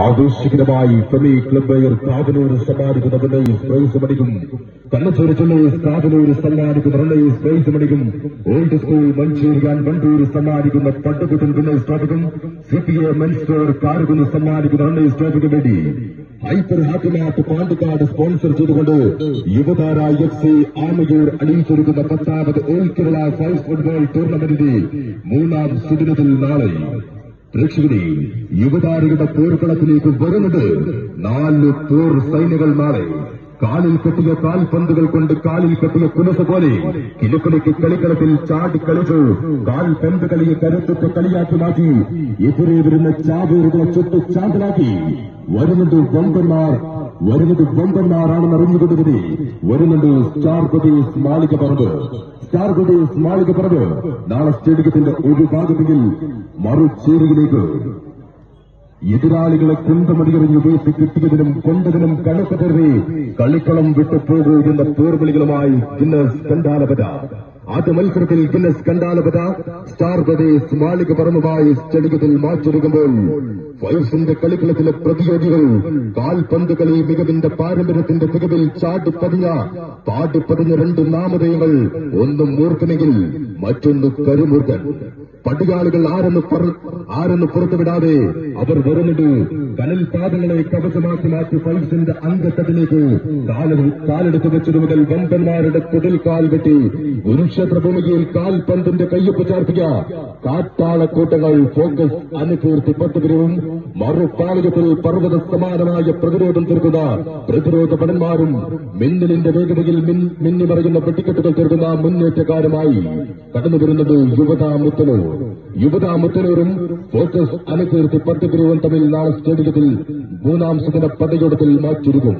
ആഘോഷികരമായി Femi club Kavaloor സമ്മാനിക്കുന്ന price മണിക്കും കണ്ണച്ചൂര് ജില്ലയിൽ കാവലൂർ സമ്മാനിക്കുന്ന റണ്ണേഴ്സ് പ്രൈസ് മണിക്കും ഓൾഡ് സ്കൂൾ മഞ്ചേരിയാൻ വണ്ടൂർ സമ്മാനിക്കുന്ന പട്ടുകുട്ടൻ പിന്നെ ട്രോഫിക്കും C P A men store Karukunnu സമ്മാനിക്കുന്ന റണ്ണേഴ്സ് ട്രോഫിക്കും വേണ്ടി ഹൈപ്പർ ഹാപ്പിനാട്ട് പാണ്ടിക്കാട് സ്പോൺസർ ചെയ്തുകൊണ്ട് യുവതാര എഫ് സി ആമയൂർ അണിയിച്ചൊരുക്കുന്ന പത്താമത് ഓൾ കേരള ഫൈവ് ഫുട്ബോൾ ടൂർണമെന്റിന്റെ മൂന്നാം സുദിനത്തിൽ നാളെ പ്രേക്ഷകരെ യുവതാരയുടെ പോർക്കളത്തിലേക്ക് വരുന്നത് നാല് പോർ സൈനികൾ നാളെ. കാലിൽ കെട്ടിയ കാൽപന്തുകൾ കൊണ്ട് കാലിൽ കെട്ടിയ കുലസ് പോലെ കിലുക്കളിക്ക് കളിക്കളത്തിൽ ചാടി കളിച്ചു. കാൽ പന്ത് കളിയെ കരുത്തൊക്കെ കളിയാക്കി മാറ്റി എതിരെ വരുന്ന ചാവേറുകളെ ചുട്ട് ചാടലാക്കി വരുന്നത് വമ്പന്മാർ വരുന്നത് വമ്പന്മാരാണെന്ന് അറിഞ്ഞുകൊണ്ടതിനെ വരുന്നുണ്ട് സ്റ്റാർ പ്രദേശ് മാളിക പറമ്പ് സ്റ്റാർ പ്രദേശ് മാളിക പറമ്പ് നാളെ സ്റ്റേഡിയത്തിന്റെ ഒരു ഭാഗമെങ്കിൽ മറുചേരിയിലേക്ക് എതിരാളികളെ കുന്തമടിയെറിഞ്ഞ് വീഴ്ത്തി കിട്ടിയതിനും കൊണ്ടതിനും കണക്കതരെ കളിക്കളം വിട്ടുപോകൂ എന്ന പോർവിളികളുമായി ഇന്ന് കണ്ടാലപത ആദ്യ മത്സരത്തിൽ ഗിന്നസ് കണ്ടാലപത സ്റ്റാർ പ്രദേശ് മാളിക പറമ്പുമായി സ്റ്റേഡിയത്തിൽ മാറ്റൊരുക്കുമ്പോൾ വയസ്സിന്റെ കളിക്കളത്തിലെ പ്രതിയോഗികൾ കാൽപന്ത് കളി മികവിന്റെ പാരമ്പര്യത്തിന്റെ മികവിൽ ചാടിപ്പതിഞ്ഞ പാടിപ്പതിഞ്ഞ രണ്ട് നാമധേയങ്ങൾ ഒന്ന് മൂർക്കനെങ്കിൽ മറ്റൊന്ന് കരുമൂർക്കൻ പടുകാളികൾ ആരെന്ന് ആരെന്ന് പുറത്തുവിടാതെ അവർ വരുന്നുണ്ട് കനൽ പാദങ്ങളെ കവചമാക്കി മാറ്റി ഫൈവ്സിന്റെ അംഗത്തതിലേക്ക് കാലം കാലെടുത്ത് വെച്ചത് മുതൽ വമ്പന്മാരുടെ കുതിൽ കാൽ വെട്ടി കുരുക്ഷേത്ര ഭൂമികയിൽ കാൽപന്തിന്റെ കയ്യൊപ്പ് ചാർത്തിയ കാട്ടാളക്കൂട്ടങ്ങൾ ഫോക്കസ് അനുപൂർത്തി പത്തുപുരവും മറുപാളികത്തിൽ പർവത സമാനമായ പ്രതിരോധം തീർക്കുന്ന പ്രതിരോധ ഭടന്മാരും മിന്നലിന്റെ വേഗതയിൽ മിന്നി മിന്നിമറയുന്ന വെട്ടിക്കെട്ടുകൾ തീർക്കുന്ന മുന്നേറ്റക്കാരുമായി കടന്നു വരുന്നത് യുവതാ മുത്തലൂർ യുവതാ മുത്തലൂരും ഫോക്കസ് അനുകീർത്തി പത്തുപുരവും തമ്മിൽ നാളെ സ്റ്റേഡിയത്തിൽ മൂന്നാം സുദിന പടയോട്ടത്തിൽ മാറ്റിരുക്കും